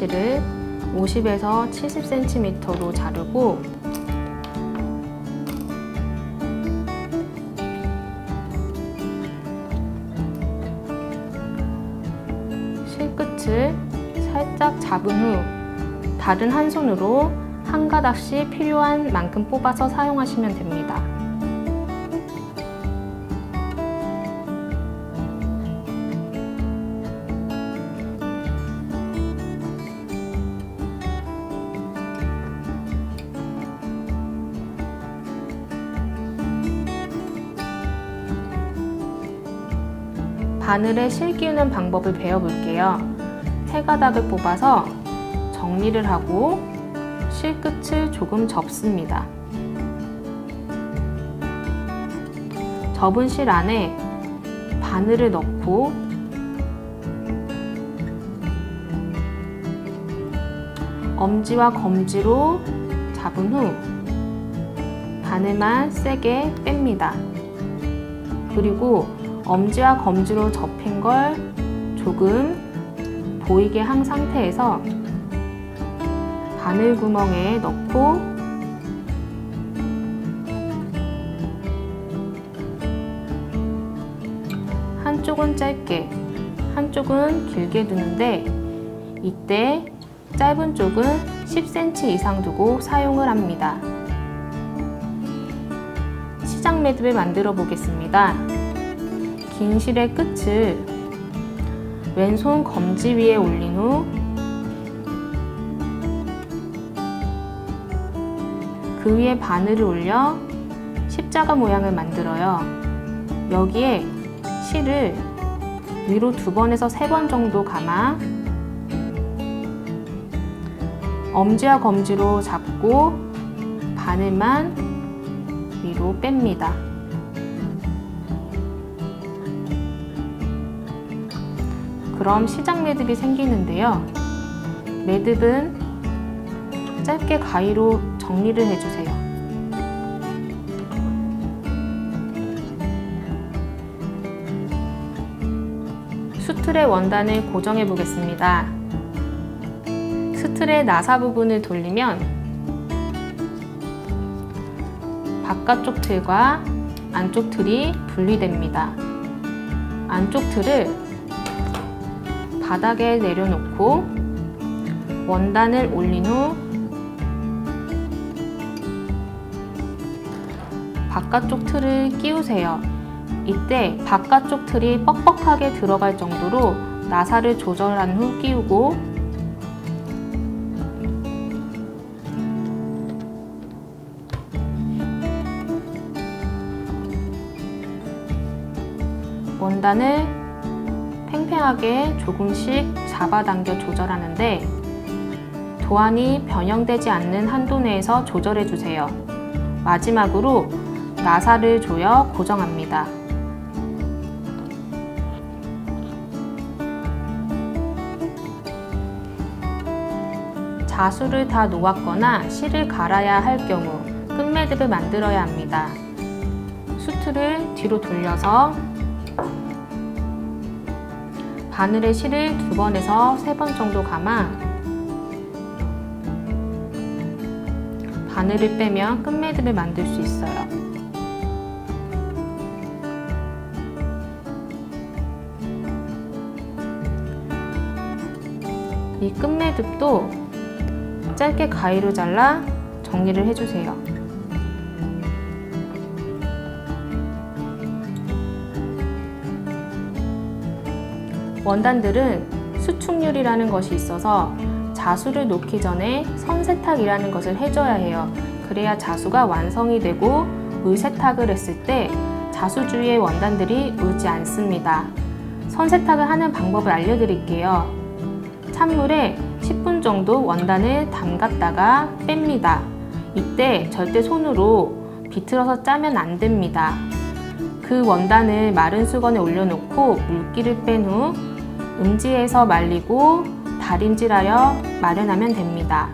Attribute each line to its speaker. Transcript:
Speaker 1: 실을 50에서 70cm로 자르고 실끝을 살짝 잡은 후 다른 한 손으로 한 가닥씩 필요한 만큼 뽑아서 사용하시면 됩니다. 바늘에 실 끼우는 방법을 배워볼게요. 세 가닥을 뽑아서 정리를 하고 실 끝을 조금 접습니다. 접은 실 안에 바늘을 넣고 엄지와 검지로 잡은 후 바늘만 세게 뺍니다. 그리고 엄지와 검지로 접힌 걸 조금 보이게 한 상태에서 바늘 구멍에 넣고 한쪽은 짧게 한쪽은 길게 두는데 이때 짧은 쪽은 10cm 이상 두고 사용을 합니다. 시장 매듭을 만들어 보겠습니다. 긴 실의 끝을 왼손 검지 위에 올린 후 그 위에 바늘을 올려 십자가 모양을 만들어요. 여기에 실을 위로 두 번에서 세 번 정도 감아 엄지와 검지로 잡고 바늘만 위로 뺍니다. 그럼 시작 매듭이 생기는데요. 매듭은 짧게 가위로 정리를 해주세요. 수틀의 원단을 고정해 보겠습니다. 수틀의 나사 부분을 돌리면 바깥쪽 틀과 안쪽 틀이 분리됩니다. 안쪽 틀을 바닥에 내려놓고 원단을 올린 후 바깥쪽 틀을 끼우세요. 이때 바깥쪽 틀이 뻑뻑하게 들어갈 정도로 나사를 조절한 후 끼우고 원단을 팽팽하게 조금씩 잡아당겨 조절하는데 도안이 변형되지 않는 한도 내에서 조절해 주세요. 마지막으로 나사를 조여 고정합니다. 자수를 다 놓았거나 실을 갈아야 할 경우 끝매듭을 만들어야 합니다. 수트를 뒤로 돌려서 바늘에 실을 두 번에서 세 번 정도 감아 바늘을 빼면 끝매듭을 만들 수 있어요. 이 끝매듭도 짧게 가위로 잘라 정리를 해주세요. 원단들은 수축률이라는 것이 있어서 자수를 놓기 전에 선세탁이라는 것을 해줘야 해요. 그래야 자수가 완성이 되고 물세탁을 했을 때 자수 주위의 원단들이 울지 않습니다. 선세탁을 하는 방법을 알려드릴게요. 찬물에 10분 정도 원단을 담갔다가 뺍니다. 이때 절대 손으로 비틀어서 짜면 안 됩니다. 그 원단을 마른 수건에 올려놓고 물기를 뺀 후 음지에서 말리고 다림질하여 마련하면 됩니다.